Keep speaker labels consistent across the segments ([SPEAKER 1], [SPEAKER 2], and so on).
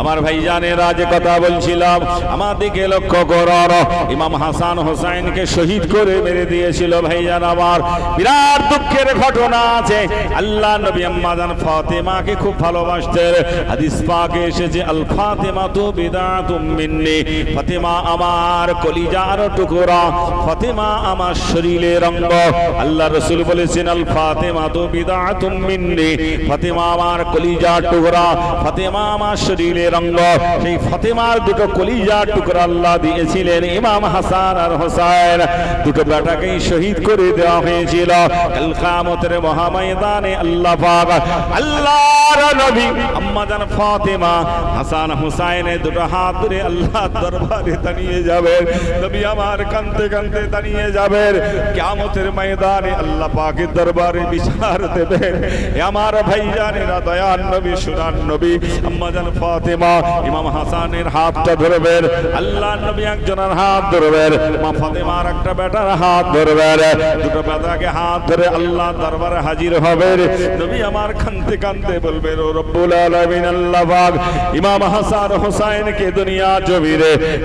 [SPEAKER 1] আমার ভাই জানেরা যে কথা বলছিলাম। আমার দিকে লক্ষ্য করার ইমাম হাসান হোসাইনকে শহীদ করে মেরে দিয়েছিল ভাইজান আমার। বিরাট দুঃখের ঘটনা আছে। আল্লাহ নবী আম্মাজান ফাতেমাকে খুব ভালোবাসতেন। হাদিস পাকে এসেছে, আল ফাতেমা তু বিদাতুম মিন্নি। ফাতেমা আমার কলিজার টুকরা, ফাতেমা আমার শরীরের অঙ্গ। আল্লাহ রসুল বলেছেন, আল ফাতেমা তু বিদাতুম মিন্নি। ফাতেমা আমার কলিজার টুকরা, ফাতেমা আমার শরীরের অঙ্গ। সেই ফাতেমার দুটো কলিজার টুকরা আল্লাহ দিয়েছিলেন, ইমাম হাসান আর হোসাইন। দুটো বেটাকেই শহীদ করে দেওয়া হয়েছিল। কাল কিয়ামতের মহাময়দানে আল্লাহ পাক আল্লাহর নবী আম্মা জান ফাতেমা, হাসান হুসাইনের দুটো হাত ধরে আল্লাহ দরবারে দাঁড়িয়ে যাবেন। নবী আমার কানতে কানতে দাঁড়িয়ে যাবেন। কিয়ামতের ময়দানে আল্লাহ পাকের দরবারে বিচার দেবেন। আমার ভাইজানেরা দয়ান নবী সুরান নবী আম্মা জান ফাতেমা ইমাম হাসানের হাতটা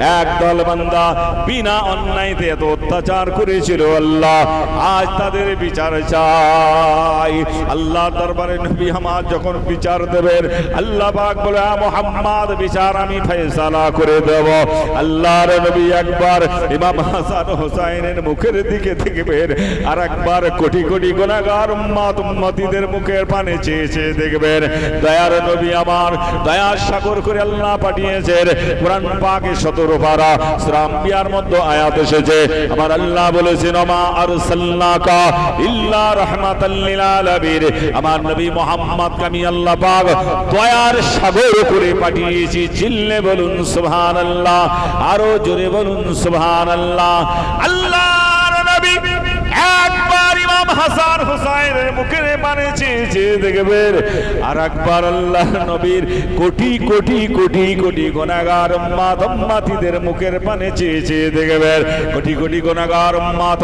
[SPEAKER 1] একদল বান্দা বিনা অন্যায়তে এত অত্যাচার করেছিল, আল্লাহ, আজ তাদের বিচার চাই। আল্লাহ দরবারে নবী আমার যখন বিচার দেবেন, আল্লাহ পাক বলে, "আ মুহাম্মদ বিচার আমি ফয়সালা করে দেব। আল্লাহর নবী একবার ইমাম হাসান হোসাইনের মুখের দিকে দেখবেন, আর একবার কোটি কোটি গুনাহগার উম্মত উম্মতিদের মুখের পানে চেয়ে চেয়ে দেখবেন, দয়ার নবী আমার দয়ার সাগর করে আল্লাহ পাঠিয়েছেন। কোরআন পাকে সতেরো পারা শ্রাম্বিয়ার মধ্যে আয়াত এসেছে। আমার আল্লাহ বলেছেন মা আরসালনাকা ইল্লা রাহমাতাল লিল আলামিন। আমার নবী মুহাম্মদ কামি আল্লাহ পাক দয়ার সাগর করে পাঠিয়েছি চিল্লে বলুন সুবহানাল্লাহ। আরও জোরে বলুন সুবহানাল্লাহ। আল্লাহ! ইমাম হাসান হুসাইনের মুখের মানে চেয়েছে দেখবেন আর একবার আল্লাহ নবীর কোটি কোটি কোটি কোটি গোনাগার উম্মাতিদের মুখের পানে চেয়েছে দেখবেন কোটি কোটি গোনাগার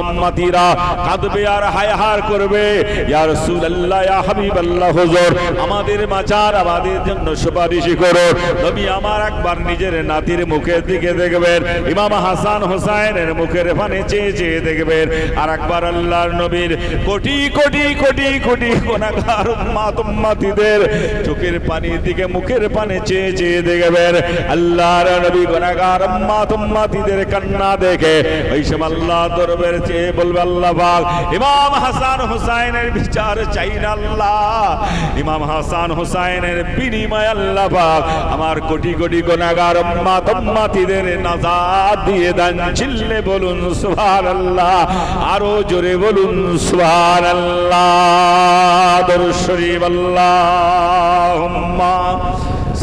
[SPEAKER 1] উম্মাতিরা কাঁদবে আর হায় হার করবে। ইয়া রাসূলুল্লাহ, ইয়া হাবিবাল্লাহ, হুজুর, আমাদের মাচার আমাদের জন্য সুপারিশ করো। নবী আমার একবার নিজের নাতির মুখের দিকে দেখবেন ইমাম হাসান হোসাইনের মুখের পানে চেয়ে চেয়ে দেখবেন আর একবার আল্লাহর নবীর কোটি কোটি কোটি কোটি গুনাহগার উম্মাত উম্মাতিদের চোখের পানির দিকে মুখের পানে চেয়ে চেয়ে দেখবেন আল্লাহর নবী গুনাহগার উম্মাত উম্মাতিদের কান্না দেখে। ওই সব আল্লাহ দরবার চেয়ে বলবে আল্লাহ পাক, ইমাম হাসান হোসাইনের বিচার চাই না আল্লাহ। ইমাম হাসান হোসাইনের বিনিময় আল্লাহ পাক আমার কোটি কোটি গুনাহগার উম্মাত উম্মাতিদের নাজাত দিয়ে দেন। চিল্লে বলুন সুবহানাল্লাহ, আরও জোরে বলুন সুবহানাল্লাহ আল্লাহ শরীফ আল্লাহুম্মা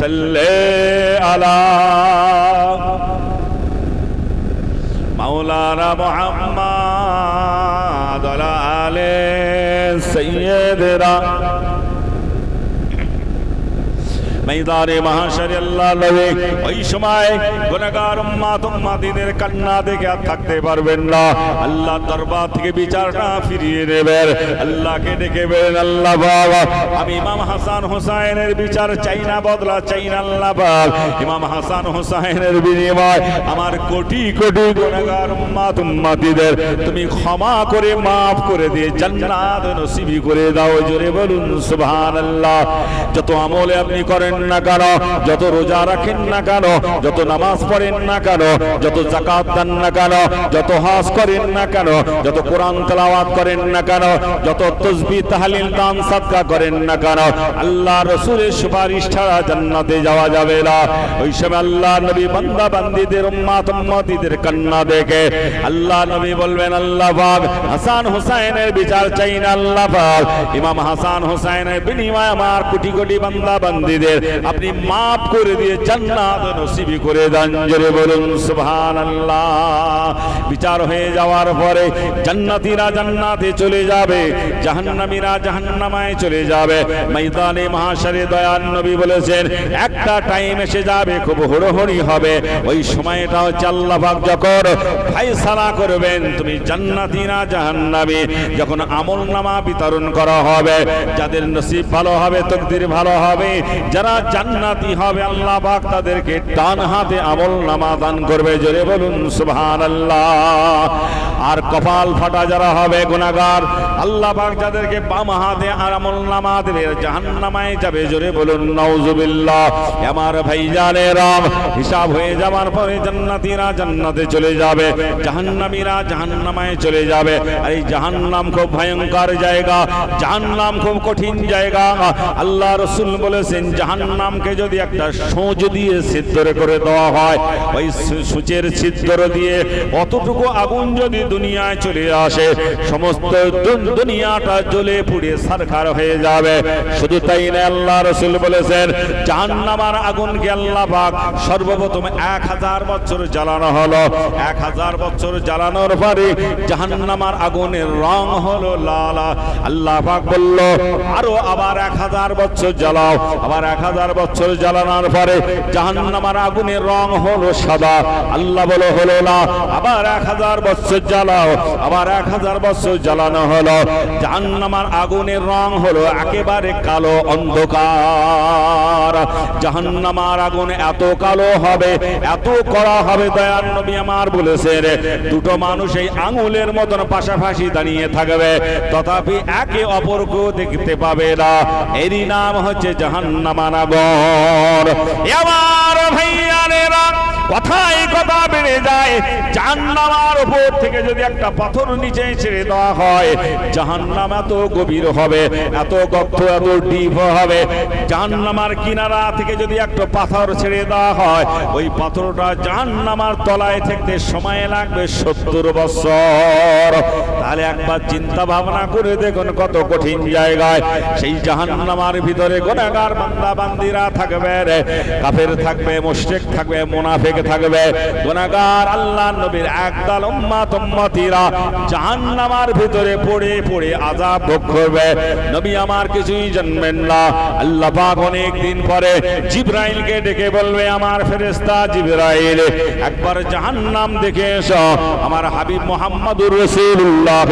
[SPEAKER 1] সাল্লি আলা মাওলানা মুহাম্মদ আলা আলে ময়দানে মহাশরে আল্লাহ নবী, ওই সময় গুনাহগার উম্মাত উম্মাতিদের কান্না দেখে আর থাকতে পারবেন না। আল্লাহ দরবার থেকে বিচারটা ফিরিয়ে নেবেন। আল্লাহকে ডেকে বলেন, আল্লাহ বাবা আমি ইমাম হাসান হোসাইনের বিচার চাই না, বদলা চাই না, আল্লাহ বাব ইমাম হাসান হোসাইনের বিনিময় আমার কোটি কোটি গুনাহগার উম্মাত উম্মাতিদের তুমি ক্ষমা করে মাফ করে দিয়ে জান্নাত নসিবি করে দাও। জোরে বলুন, সুবহানাল্লাহ। যত আমলে আপনি করেন না কেন যত রোজা রাখেন না কেন যত নামাজ পড়েন না কেন যত জাকাত দেন না কেন যত হজ করেন না কেন যত কোরআন তেলাওয়াত করেন না কেন যত তসবি, তাহলিল, দান, সাদকা করেন না কেন আল্লাহ রসুলের সুপারিশ ছাড়া জান্নাতে যাওয়া যাবে না। ওই সময় আল্লাহ নবী বান্দা বান্দিদের, উম্মাত উম্মতিদের কান্না দেখে, আল্লাহ নবী বলবেন, আল্লাহ পাক, হাসান হুসাইনের বিচার চাই না, আল্লাহ পাক। ইমাম হাসান হুসাইনের বিনিময় আমার কোটি কোটি বান্দা বান্দিদের আপনি মাফ করে দিয়ে জান্নাত নসিবি করে দেন। জোরে বলুন, সুবহানাল্লাহ। বিচার হয়ে যাওয়ার পরে জান্নাতীরা জান্নাতে চলে যাবে, জাহান্নামীরা জাহান্নামায় চলে যাবে। ময়দানে মহাশারে দয়ান নবী বলেছেন, একটা টাইম এসে যাবে, খুব হুড়োহুড়ি হবে। ওই সময়টা হচ্ছে আল্লাহ পাক যখন ফায়সালা করবেন, তুমি জান্নাতি না জাহান্নামী। যখন আমল নামা বিতরণ করা হবে, যাদের নসিব ভালো হবে, তকদির ভালো হবে, যারা যারা জান্নাতি হবে, আল্লাহ পাক তাদেরকে ডান হাতে আমল নামা দান করবে। জোরে বলুন, সুবহানাল্লাহ। আর কপাল ফাটা যারা হবে, গুনাহগার, আল্লাহ পাক যাদেরকে বাম হাতে আর আমল নামা দেবে, জাহান্নামায় যাবে। জোরে বলুন, নাউজুবিল্লাহ। আমার ভাইজানেরা, হিসাব হয়ে যাওয়ার পরে জান্নাতীরা জান্নাতে চলে যাবে, জাহান্নামীরা জাহান্নামায় চলে যাবে। আর এই জাহান্নাম খুব ভয়ঙ্কর জায়গা, জাহান্নাম খুব কঠিন জায়গা। আল্লাহ রসুল বলেছেন জাহান্নামকে যদি একটা সোঁচ দিয়ে ছিদ্র করে দেওয়া হয়, ওই সূচের ছিদ্র দিয়ে অতটুকু আগুন যদি দুনিয়ায় চলে আসে, সমস্ত দুনিয়াটা জ্বলে পুড়ে সারখার হয়ে যাবে। শুধু তাই না, আল্লাহ রসুল বলেছেন জাহান্নামার আগুনকে আল্লাহ পাক সর্বপ্রথম এক হাজার বছর জ্বালানো হলো। এক হাজার বছর জ্বালানোর পরে জাহান্নামার আগুনের রং হলো লাল। আল্লাহ পাক বলল, আরও আবার এক হাজার বছর জ্বালাও, আবার এক হাজার বছর জ্বালানোর পরে জাহান্নামার আগুনের রং হলো সাদা। আল্লাহ বলো, হলো না। আবার এক হাজার বছর জ্বালাও, আবার এক হাজার বছর জ্বালানো হলো। জাহান্নামার আগুনের রং হলো একেবারে কালো অন্ধকার। জাহান্নামার আগুন এত কালো হবে, এত কড়া হবে দয়ান নবী আমার বলেছেন, দুটো মানুষ এই আঙুলের মতন পাশাপাশি দাঁড়িয়ে থাকবে, তথাপি একে অপরকেও দেখতে পাবে না। এরই নাম হচ্ছে জাহান্নামার আগুন এবার ভাইয়ানেরা কথাই কথা বেড়ে যায়। জাহান্নামার উপর থেকে যদি একটা পাথর নিচে ছেড়ে দেওয়া হয়, জাহান্নাম এত গভীর হবে, এত গর্ত, এত ডিপ হবে। জাহান্নামার কিনারা থেকে যদি একটা পাথর ছেড়ে দেওয়া হয়, ওই পাথরটা জাহান্নামার তলায় থাকতে সময় লাগবে সত্তর বছর। তাহলে একবার চিন্তা ভাবনা করে দেখুন কত কঠিন জায়গায়। সেই জাহান্নামার ভিতরে গোনাগার বান্দা বান্দিরা থাকবে কাফের থাকবে, মুশরিক থাকবে, মুনাফিক থাকবে। গোনাগার আল্লাহ নবীর একদল উম্মাত উম্মতিরা জাহান্নামার ভিতরে পড়ে পড়ে আযাব ভোগ করবে। নবী আমার কিছুই জানবেন না। আল্লাহ পাক অনেক দিন পরে জিব্রাইলকে ডেকে বলবে, আমার ফেরেশতা জিব্রাইল, একবার জাহান্নাম দেখে এসো। আমার হাবিব মোহাম্মদুর রাসূলুল্লাহ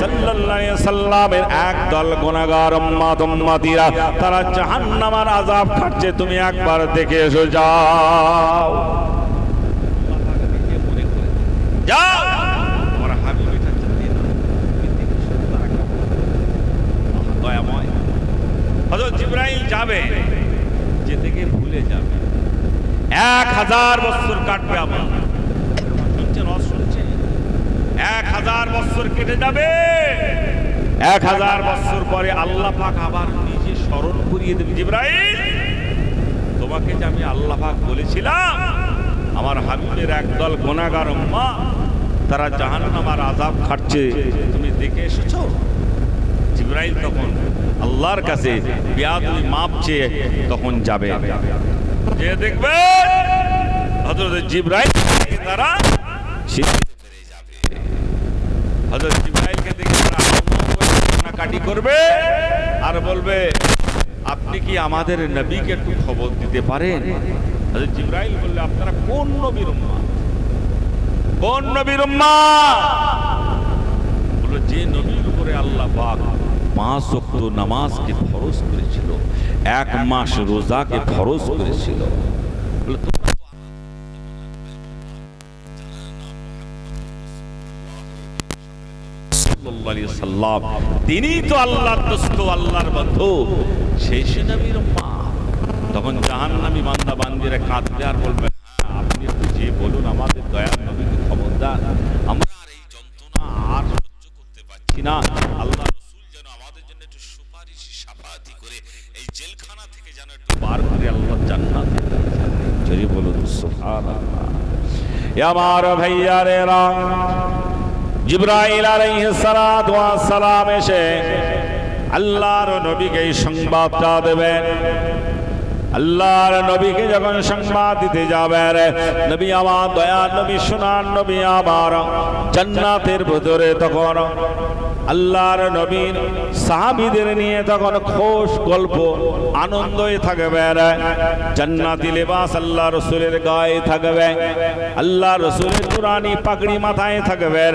[SPEAKER 1] সাল্লাল্লাহু আলাইহি সাল্লামের একদল গুনাহগার উম্মাত উম্মতিরা তারা জাহান্নামের আযাব খাচ্ছে তুমি একবার দেখে এসো, যাও। যাও। আমার হাবিব এটা দাও। দয়াময় হযরত জিব্রাইল যাবে। যেতে গিয়ে ভুলে যাবে। এক হাজার বছর কাটবে আবার শুনছেন এক হাজার বছর কেটে যাবে। এক হাজার বছর পরে আল্লাহ পাক আবার নিজে স্মরণ করিয়ে দেবে। জিব্রাইল তোমাকে যে আমি আল্লাহ পাক বলেছিলাম আমার হাবিবের একদল গোনাগার মা তারা জাহান্নামার আযাব খাটছে। তুমি দেখে এসেছ? জিব্রাইল তখন আল্লাহর কাছে বিয়াদুল মাপ চেয়ে তখন যাবে। যে দেখবে, হযরত জিব্রাইল তারা জিব্রাইলকে দেখে তারা করবে আর বলবে, আপনি কি আমাদের নবীকে একটু খবর দিতে পারেন? জিব্রাইল বললে, আপনারা কোন নবীর উম্মাহ কোন নবীর বলল যে নবীর উপরে আল্লাহ পাক পাঁচ ওয়াক্ত নামাজকে ফরজ করেছিল, এক মাস রোজাকে ফরজ করেছিল। তিনি তো আল্লাহর দোস্ত, আল্লাহর বন্ধু, সেই নবীর মা তখন জাহান্নামী বান্দা বান্দিরা কাঁদবে আর বলবে "হ্যাঁ, আপনি একটু যে বলুন আমাদের দয়ার নবীকে খবর দেন আমরা আর এই যন্ত্রণা আর সহ্য করতে পারছি না। আল্লাহ রসুল যেন আমাদের জন্য একটু সুপারিশ সাফাতি করে এই জেলখানা থেকে যেন একটু বার করে আল্লাহ জান্নাত যদি বলুন এ আমার ভাইয়ারেরা, জিব্রাইল আলাইহিস সালাতু ওয়াস সালাম এসে আল্লাহর নবীকে এই সংবাদটা দেবেন। আল্লাহর নবীকে যখন সংবাদ দিতে যাবেন, নবী আমার দয়া, নবী সোনার নবী আমার, জান্নাতের ভিতরে তখন আল্লাহর নবীর সাহাবিদের নিয়ে তখন খোশ গল্প, আনন্দই থাকবে জান্নাতি লেবাস আল্লাহ রসুলের গায়ে থাকবে। আল্লাহ রসুলের পুরানি পাগড়ি মাথায় থাকবে।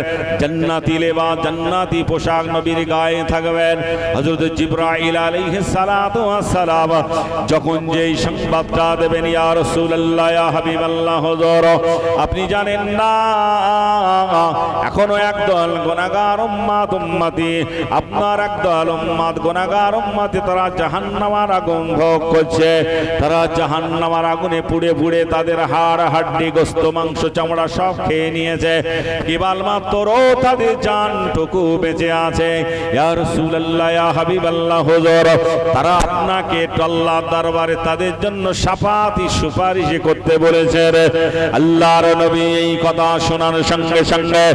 [SPEAKER 1] জান্নাতি লেবাস, জান্নাতি পোশাক নবীর গায়ে থাকবে। হযরত জিবরাইল আলাইহিস সালাতু সালাম যখন যেই সংবাদটা দেবেন, ইয়া রাসূলুল্লাহ, ইয়া হাবিবাল্লাহ, হুজুর, আপনি জানেন না, এখনও একদল গোনাগার উম্মাত উম্মতি আপনার একদল উম্মাত, গুনাহগার উম্মতি, তারা জাহান্নামের আগুন ভোগ করছে। তারা জাহান্নামের আগুনে পুড়ে পুড়ে তাদের হাড়, হাড্ডি, গোস্ত, মাংস, চামড়া সব খেয়ে নিয়েছে। কেবল মাত্র তাদের জানটুকু বেঁচে আছে। ইয়া রাসূলুল্লাহ, ইয়া হাবিবাল্লাহ, হুজুর, তারা আপনাকে আল্লাহ দরবারে তাদের জন্য সাফাতি সুপারিশ করতে বলেছে আল্লাহর নবী এই কথা শোনার সঙ্গে সঙ্গে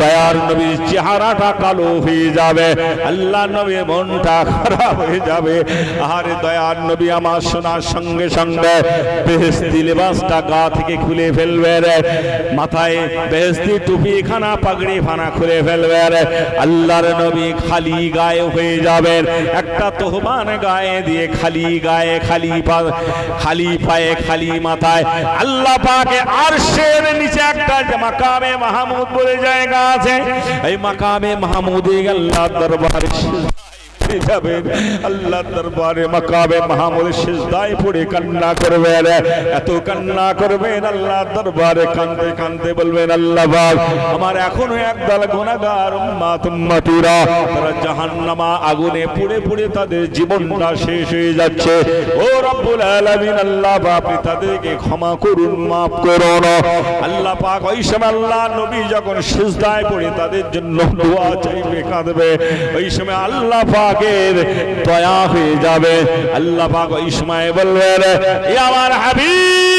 [SPEAKER 1] দয়ার নবীর চেহারাটা কালো হয়ে যাবে, আল্লাহ নবীর মনটা খারাপ হয়ে যাবে। আরে দয়ার নবী আমার শোনার সঙ্গে সঙ্গে বেহেস্তি লেবাসটা গা থেকে খুলে ফেলবে রে। মাথায় বেহেস্তি টুপি খানা পাগড়ি ফানা খুলে ফেলবে রে। আল্লাহর নবী খালি গায়ে হয়ে যাবেন একটা তোহমান গায়ে দিয়ে খালি গায়ে, খালি পা, খালি পায়ে, খালি মাথায়। আল্লাহ পাকে আরশের নিচে একটা মাকামে মাহমুদ বলে জায়গা আছে। এই মাকামে মাহমুদে আল্লাহ দরবারে। পেয়ে যাবেন আল্লাহ দরবারে মাকাবে মাহমুদ সিজদায় পড়ে কান্না করবেন এত কান্না করবেন আল্লাহ দরবারে কান্দে কান্দে বলবেন, আল্লাহ পাক, আমার এখনও একদল গুনাহগার উম্মাত, উম্মতিরা, তারা জাহান্নামা আগুনে পুড়ে পুড়ে তাদের জীবনটা শেষ হয়ে যাচ্ছে। ও রব্বুল আলামিন, আল্লাহ আপনি তাদেরকে ক্ষমা করুন, মাফ করুন। আল্লাহ পাক, ওই সময় আল্লাহ নবী যখন সিজদায় পড়ে তাদের জন্য দোয়া চাইবে, কাঁদবে। ওই সময় আল্লাহ পাকের দয়া হয়ে যাবে। আল্লাহ পাক ইসমাই বলবেন আমার হাবিব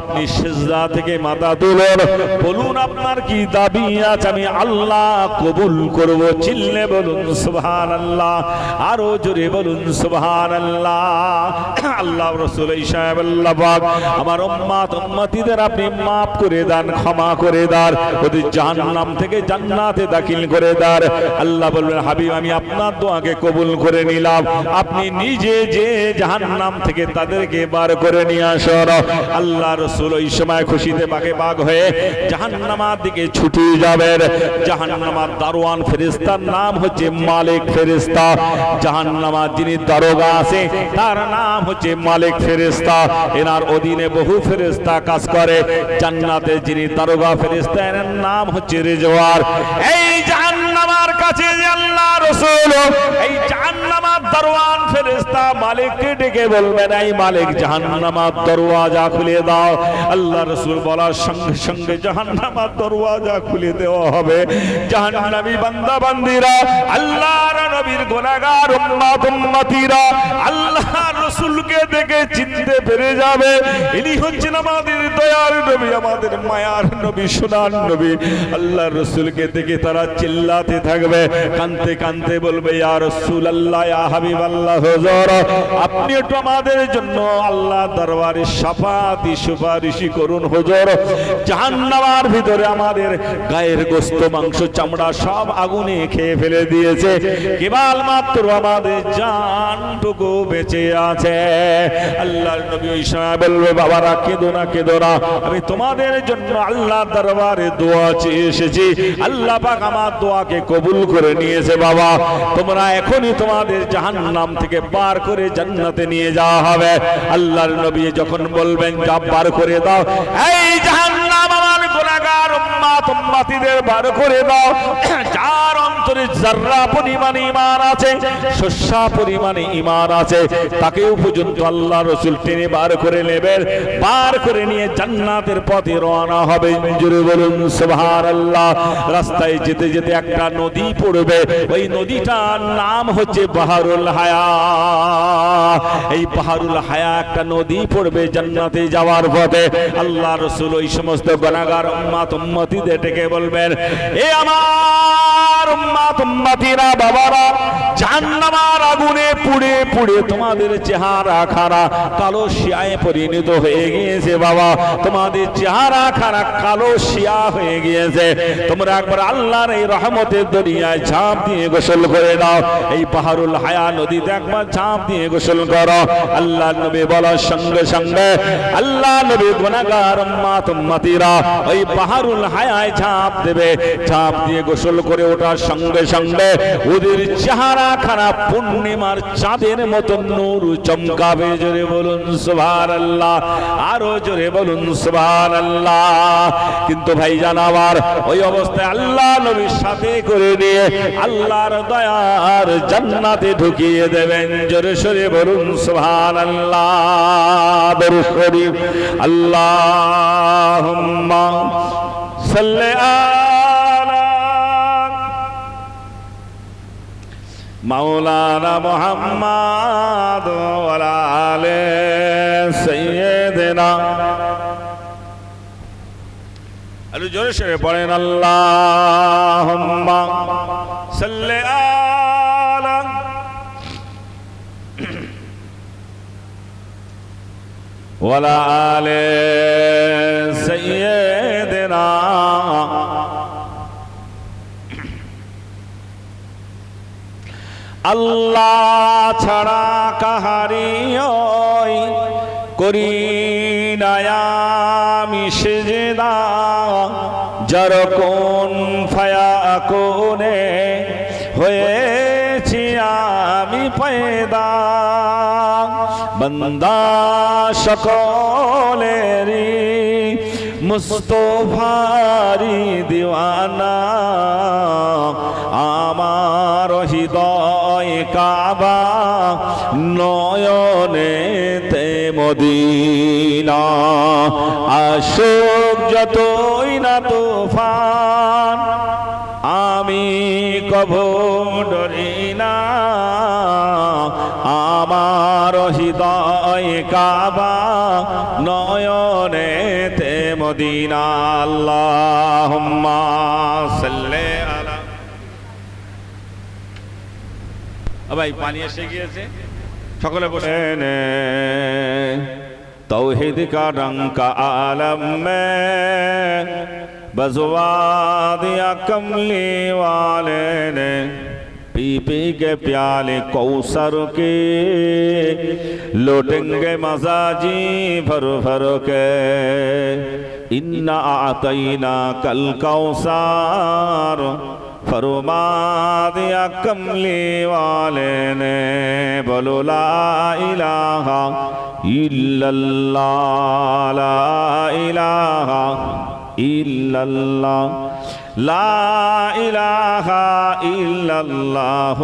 [SPEAKER 1] আপনি সিজদা থেকে মাথা তুলুন, বলুন আপনার কি দাবি আছে? আমি আল্লাহ কবুল করব, চিল্লে বলুন সুবহানাল্লাহ, আরও জোরে বলুন সুবহানাল্লাহ। আল্লাহ রাসূল আল্লাহ পাক, আমার উম্মাত, উম্মতিদের আপনি maaf করে দেন, ক্ষমা করে দেন, ওদের জাহান্নাম থেকে জান্নাতে দাখিল করে দেন। আল্লাহ বলবেন, হাবিব, আমি আপনার দোয়াকে কবুল করে নিলাম। আপনি নিজে যে জাহান্নাম থেকে তাদেরকে বার করে নিয়ে আসুন। আল্লাহ রসুল ওই সময় খুশিতে বাগে বাগ হয়ে জাহান্নামার দিকে ছুটে যাবেন। জাহান্নামার দারোয়ান ফেরেস্তার নাম হচ্ছে মালিক ফেরেস্তা জাহান্নামার যিনি দারোগা আছে, তার নাম হচ্ছে মালিক ফেরেস্তা এনার অধীনে বহু ফেরেস্তা কাজ করে। জান্নাতে যিনি দারোগা ফেরেস্তা এনার নাম হচ্ছে রেজওয়ার এই কাছে যে আল্লাহ রসুল। এই জাহান্নামার দারোয়ান ফেরেস্তা মালিককে ডেকে বলবেন এই মালিক, জাহান্নামার দরওয়াজা খুলে দাও। আল্লাহ রসুল বলার সঙ্গে সঙ্গে জাহান্নামার দরওয়াজা খুলে দেওয়া হবে। জাহান্নামী বান্দা বান্দিরা আল্লাহর নবীর উম্মতিরা আল্লাহ রসুলকে দেখে চিনতে পেরে যাবে। ইনি হচ্ছেন আমাদের দয়ার নবী, আমাদের মায়ার নবী, সোনার নবী। আল্লাহ রসুলকে দেখে তারা চিল্লাতে থাকবে। কানতে কানতে বলবে, ইয়া রসুল আল্লাহ ইয়া হাবিব আল্লাহ হুজুর, আপনি একটু আমাদের জন্য আল্লাহ দরবারে সাফাতি সুপারিশি করুন, হুজুর। জাহান্নামার ভিতরে আমাদের গায়ের গোস্ত, মাংস, চামড়া সব আগুনে খেয়ে ফেলে দিয়েছে। কেবল মাত্র আমাদের জানটুকু বেঁচে আছে। আল্লাহর নবী ওই সময় বলবে, বাবারা, কেঁদো না কেঁদো না। আমি তোমাদের জন্য আল্লাহ দরবারে দোয়া চেয়ে এসেছি। আল্লাহ পাক আমার দোয়াকে কবুল করে নিয়েছে বাবা। তোমরা এখনই তোমাদের জাহান্নাম থেকে বার করে জান্নাতে নিয়ে যাওয়া হবে। আল্লাহর নবী যখন বলবেন, যা বার করে দাও, এই জাহান্নাম আমার উম্মাত উম্মাতিদের বার করে দাও। যার অন্তরে জাররা পরিমাণে আছে পরিমাণে আছে, তাকেও পর্যন্ত আল্লাহ রাসূল টেনে বার করে নেবেন। বার করে নিয়ে জান্নাতের পথে রওনা হবে। জুড়ে বলুন, সুবহানাল্লাহ। রাস্তায় যেতে যেতে একটা নদী পড়বে। ওই নদীটার নাম হচ্ছে বাহারুল হায়া। এই বাহারুল হায়া একটা নদী পড়বে জান্নাতে যাওয়ার পথে। আল্লাহ রসুল ওই সমস্ত গণাগার উম্মাত উম্মতিদের ডেকে বলবেন, এ আমার উম্মাত উম্মতিরা, বাবারা, জাহান্নামার আগুনে পুড়ে পুড়ে তোমাদের চেহারা খারা কালো শিয়ায় পরিণত হয়ে গিয়েছে বাবা। তোমাদের চেহারা খারা কালো শিয়া হয়ে গিয়েছে। তোমরা একবার আল্লাহর এই রহমতের দরিয়ায় ঝাঁপ দিয়ে গোসল করে দাও এই পাহাড়ুল হায়া নদীতে একবার ঝাঁপ দিয়ে গোসল করো। আল্লাহ নবী বলার সঙ্গে সঙ্গে, আল্লাহ নবী উম্মাত উম্মতিরা ওই পাহাড়ুল হায়ায় ঝাঁপ দেবে। ঝাঁপ দিয়ে গোসল করে ওঠার সঙ্গে সঙ্গে ওদের চেহারা খারাপ, পূর্ণিমার চাঁদের মতো নূর চমকাবে জোরে বলুন সুভান আল্লাহ আরও জোরে বলুন সুভান আল্লাহ কিন্তু ভাই জানাবার ওই অবস্থায় আল্লাহ নবীর সাথে করে আল্লাহর দয়ার জান্নাতে ঢুকিয়ে দেবেন। জোরে সরে বলুন সুভান আল্লাহ দরুদ শরীফ আল্লাহুম্মা সাল্লি আলা মাওলানা মুহাম্মাদ ওয়ালা আলু জোরে সরে পড়েন আল্লাহুম্মা সাল্লি আলা ওয়ালা আলে সাইয়্যিদিনা আল্লাহ ছাড়া কাহারি করি নায়ামি সেজদা যার কোন ফায়া কোনে হয়েছি আমি পয়দা। বন্দা সকলেরি মুস্তফারি দিওয়ানা। আমার হৃদয় কাবা নয়নে তে মদিনা। আশোক যতই না তুফান, আমি কভ ডরি না। আমার হৃদয় কাবা নয়নে তে মদিনা। আল্লাহুম্মা সাল্লি ভাই পানি এসে গিয়েছে সকলে বসে तौहीद का रंग का आलम में बजवा दिया कमली वाले ने पी पी के प्याले कौसर के लौटेंगे मजाजी भर भर के इन्ना आतईना कल कौसार फरमा दिया कमली वाले ने बोलो ला इलाहा इल्लल्लाह ला इलाहा इल्लल्लाह ला इलाहा इल्लल्लाह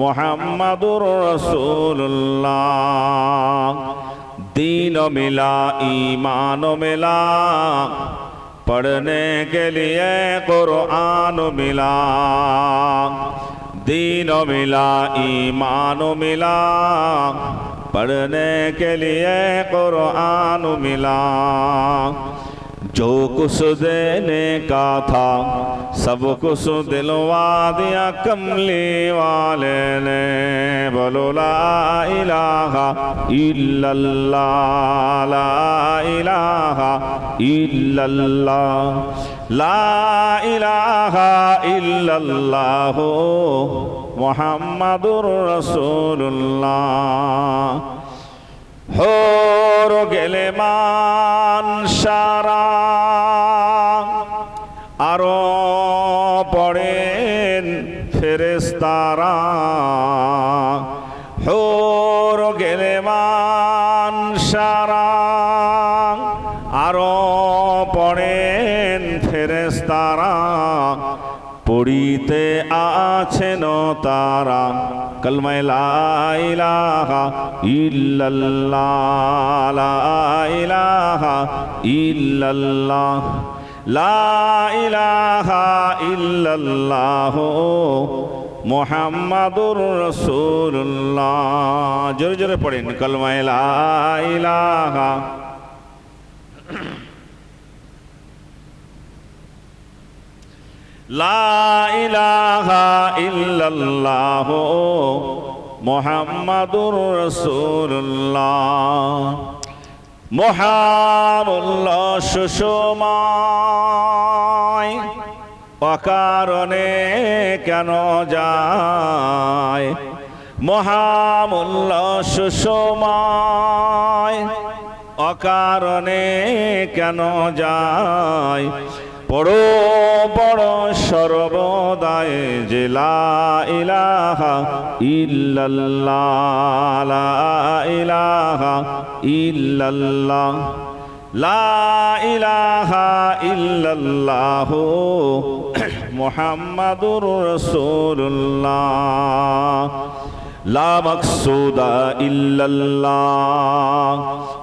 [SPEAKER 1] मुहम्मदुर रसूलुल्लाह दीन मिला ईमान मिला پڑھنے کے لیے قرآن ملا دین ملا ایمان ملا پڑھنے کے لیے قرآن ملا जो कुछ देने का था सब कुछ दिलवा दिया कमले वाले ने बोलो ला इलाहा इल्लल्लाह ला इलाहा इल्लल्लाह ला इलाहा इल्लल्लाह मोहम्मदुर रसूलुल्लाह হোর গেলে মান সারা। আরও পড়েন ফেরেস্তারা হোর গেলে মান সারা। আরও পড়েন ফেরেস্তারা পড়িতে আছেন তারা। কলমায় লা ইলাহা ইল্লাল্লাহ লা ইলাহা ইল্লাল্লাহ লা ইলাহা ইল্লাল্লাহ মোহাম্মদুর রসুল্লাহ জোরে জোরে পড়েন কলমায় লা ইলাহা লা ইলাহা ইল্লাল্লাহ মোহাম্মদুর রসুল্লাহ মহানুল্লাহ সুষমায় অকারণে কেন যায়? মহামূল্য সুষমায় অকারণে কেন যায়? পড়ো বড় সর্বদায় জেলা ইলাহা ইল্লাল্লাহ ইলাহা ইল্লাল্লাহ লা ইলাহা ইল্লাল্লাহ মুহাম্মাদুর রাসূলুল্লাহ। লা মাকসুদা ইল্লাল্লাহ,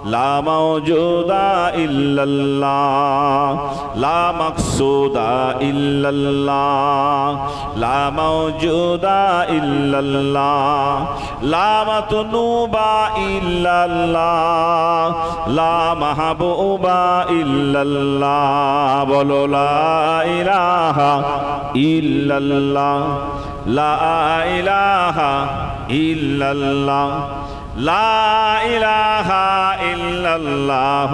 [SPEAKER 1] লা মাওজুদা ইল্লাল্লাহ, লা মাকসুদা ইল্লাল্লাহ, লা মাওজুদা ইল্লাল্লাহ, লা মাতনুবা ইল্লাল্লাহ, লা মাহবুবা ইল্লাল্লাহ, বলো লা ইলাহা ইল্লাল্লাহ, লা ইলাহা ইল্লাল্লাহ, লা ইলাহা ইল্লাল্লাহ,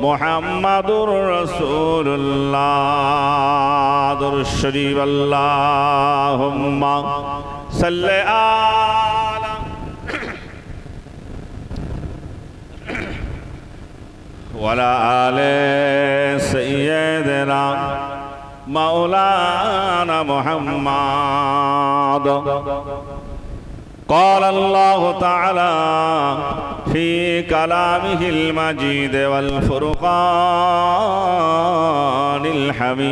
[SPEAKER 1] মুহাম্মাদুর রাসূলুল্লাহ দরুদ শরীফ, আল্লাহুম্মা সাল্লি আলা ওয়ালা আলে সাইয়্যিদিনা মাওলানা মুহাম্মাদ। قال الله تعالى في كلامه المجيد والفرقان الحميد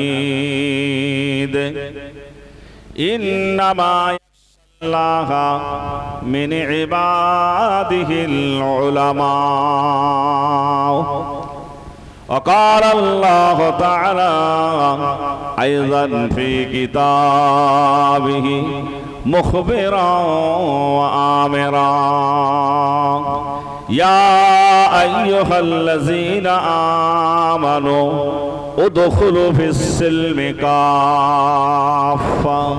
[SPEAKER 1] إنما يخشى الله من عباده العلماء وقال الله تعالى أيضا في كتابه مخبرا وآمرا. يا أيها الذين آمنوا ادخلوا في السلم كافة.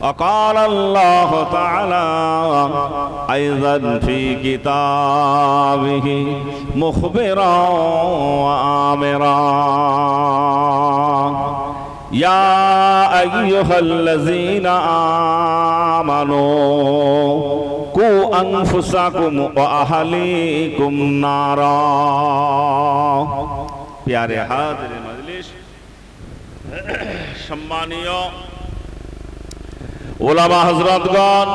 [SPEAKER 1] وقال الله تعالى أيضا في كتابه مخبرا وآمرا. ইয়া আইয়ুহাল্লাযীনা আমানু কু আনফুসাকুম ওয়া আহলিকুম নারা প্যারে হাজরে মজলিস সম্মানীয় ওলামা হজরতগণ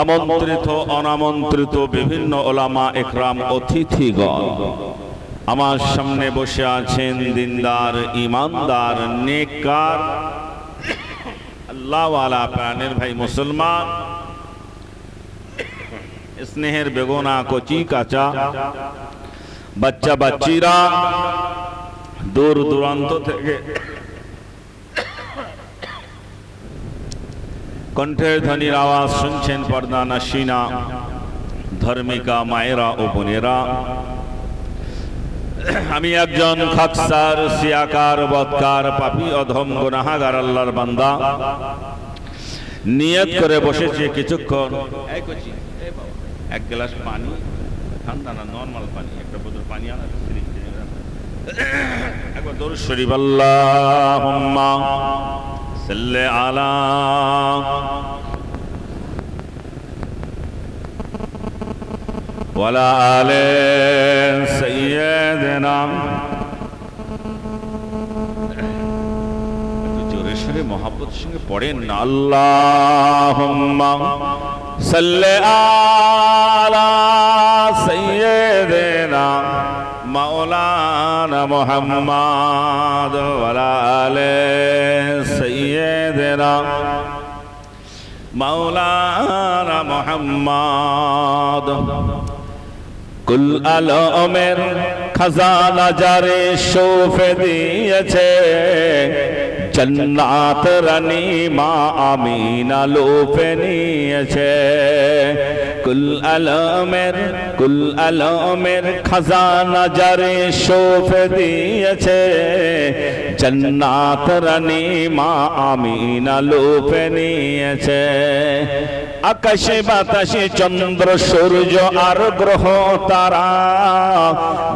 [SPEAKER 1] আমন্ত্রিত অনামন্ত্রিত বিভিন্ন ওলামা একরাম অতিথিগণ আমার সামনে বসে আছেন দিনদার ইমানদার নেককার আল্লাহওয়ালা প্রাণের ভাই মুসলমান স্নেহের বেগোনা কচি কাঁচা বাচ্চা বাচ্চিরা দূর দূরান্ত থেকে কণ্ঠের ধ্বনির আওয়াজ শুনছেন পর্দা নাসিনা ধর্মিকা মায়েরা ও বোনেরা আমি একজন খাকসার সিয়াকার, বৎকার, পাপি, অধম, গুনাহাগার, আল্লাহর বান্দা নিয়ত করে বসেছি কিছুক্ষণ এক গ্লাস পানি, ঠান্ডা না নর্মাল পানি, একটা বোতল পানি আনা। একবার দরুদ শরীফ সাল্লি আলা ওয়ালা আলে সাইয়্যিদিনা একটু জোরে সরে সঙ্গে পড়েন না। আল্লাহুম্মা সাল্লি আলা সাইয়্যিদিনা মাওলানা মুহাম্মদ ওয়ালা আলে সাইয়্যিদিনা মাওলানা মুহাম্মদ আলমের খাজানা যারে শোফে দিয়েছে। জন্নাত রানী মা আমিনা লোপে নিয়েছে। কুল আলমের কুল আলমের খাজানা জারে শোফে দিয়েছে। জন্নাত রানী মা আমিনা লোপে নিয়েছে। আকাশে বাতাসে চন্দ্র, সূর্য আর গ্রহ তারা।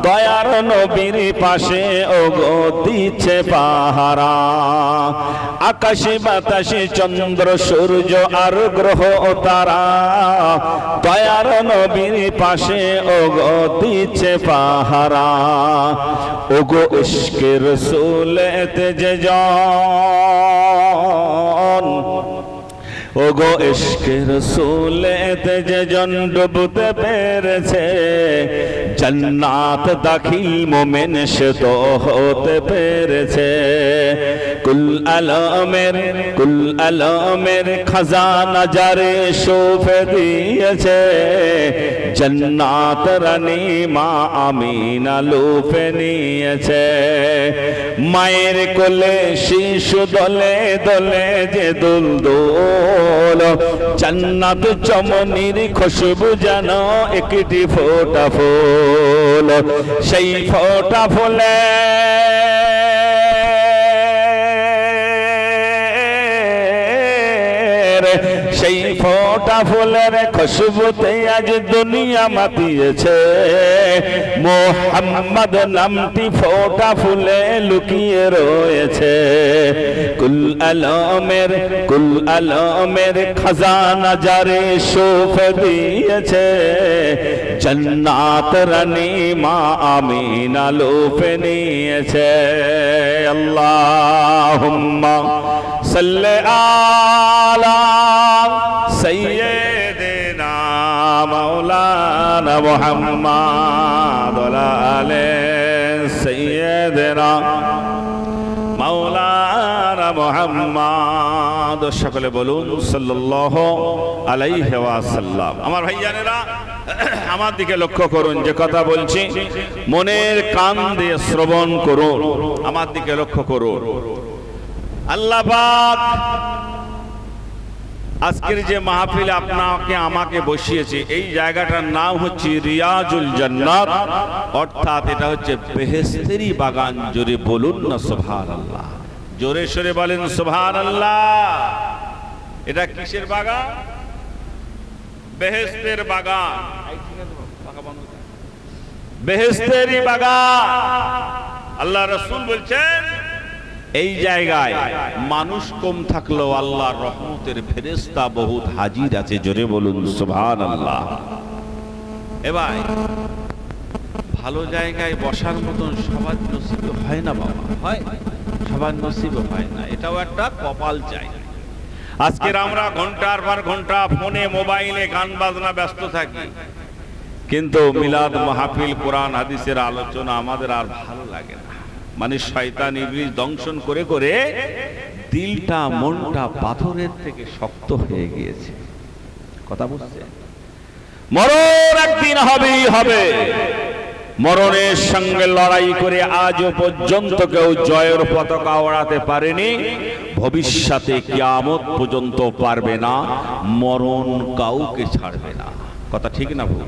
[SPEAKER 1] দয়ার নবীর পাশে ওগো দিচ্ছে পাহারা। আকাশে বাতাসে চন্দ্র, সূর্য আর গ্রহ তারা। দয়ার নবীর পাশে ওগো দিচ্ছে পাহারা। ওগো ইশকের সুলেতে যে জন ওগো ইশকের সুলেতে যে জন ডুবতে পেরেছে, জান্নাত দাখিল মোমেন সে তো হতে পেরেছে। কুল আলমের কুল আলমের খাজানা জারে শোফে দিয়েছে, জান্নাত রানী মা আমিনা লুফে নিয়েছে। মায়ের কোলে শিশু দলে দলে যে দুল দোল জান্নাত চমনির খুশবু যেন একটি ফোটা ফুল সেই ফোটা ফুলে সেই ফোটা ফুলের খুশবুতে আজ দুনিয়া মাতিয়েছে। মোহাম্মদ নামটি ফোটা ফুলে লুকিয়ে রয়েছে। কুল আলমের কুল আলমের খাজানা জারে শোফ দিয়েছে। জন্নাত রানী মা আমিনা লোপে নিয়েছে। আল্লাহুম্মা আলা সাইয়্যিদিনা মাওলানা মুহাম্মাদ ওয়া আলে সাইয়্যিদিনা মাওলানা মুহাম্মাদ সকলে বলুন, সাল্লাল্লাহু আলাইহি ওয়াসাল্লাম। আমার ভাইজানেরা আমার দিকে লক্ষ্য করুন, যে কথা বলছি, মনের কান দিয়ে শ্রবণ করুন। আমার দিকে লক্ষ্য করুন। আল্লাহ আজকের যে মাহফিলে আপনাকে, আমাকে বসিয়েছে, এই জায়গাটার নাম হচ্ছে রিয়াজুল জান্নাত। অর্থাৎ এটা হচ্ছে বেহেস্তেরি বাগান, জোরে বলুন না সুবহান আল্লাহ জোরে সরে বলেন সুবহান আল্লাহ এটা কিসের বাগান? বেহেস্তের বাগান। বেহেস্তেরি বাগান। আল্লাহ রসুল বলছেন এই জায়গায় মানুষ কম থাকলেও আল্লাহ রহমতের ফেরেস্তা বহুত হাজির আছে, জোরে বলুন সুবহান আল্লাহ এবার ভালো জায়গায় বসার মতন সবার নসিব হয় না বাবা? হয়। সবার নসিব হয় না, এটাও একটা কপাল চাই। আজকের আমরা ঘণ্টার পর ঘণ্টা ফোনে, মোবাইলে গান বাজনা ব্যস্ত থাকি। কিন্তু মিলাদ মাহফিল, কোরআন, হাদিসের আলোচনা আমাদের আর ভালো লাগে না। মানে শয়তান ইবলিস দংশন করে করে দিলটা মনটা পাথরের থেকে শক্ত হয়ে গিয়েছে। কথা বুঝছে মরণ একদিন হবেই হবে। মরণের সঙ্গে লড়াই করে আজও পর্যন্ত কেউ জয়ের পতাকা ওড়াতে পারেনি। ভবিষ্যতে কিয়ামত পর্যন্ত পারবে না। মরণ কাউকে ছাড়বে না। কথা ঠিক না ভুল?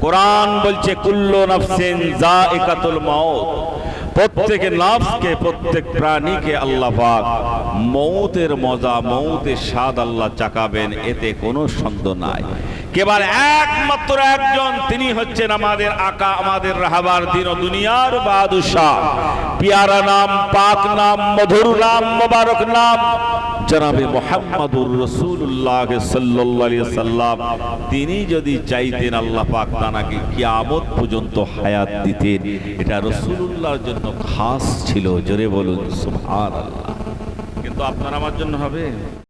[SPEAKER 1] কোরআন বলছে, কুল্লু নাফসিন যায়িকাতুল মাউত। প্রত্যেক নাফসকে প্রত্যেক প্রাণীকে আল্লাহ পাক মৌতের মজা মৌতের স্বাদ আল্লাহ চাকাবেন এতে কোনো সন্দেহ নাই। কেবল একমাত্র একজন, তিনি হচ্ছেন আমাদের আকা, আমাদের রাহাবার দিন দুনিয়ার বাদশাহ। পিয়ারা নাম, পাক নাম, মধুর নাম, মোবারক নাম। জনাবে মোহাম্মদুর রসুল্লাহ সাল্লাম, তিনি যদি চাইতেন আল্লাহ পাক তানাকে কিয়ামত পর্যন্ত হায়াত দিতেন। এটা রসুল্লাহর জন্য খাস ছিল, জোরে বলুন আল্লাহ কিন্তু আপনার আমার জন্য হবে?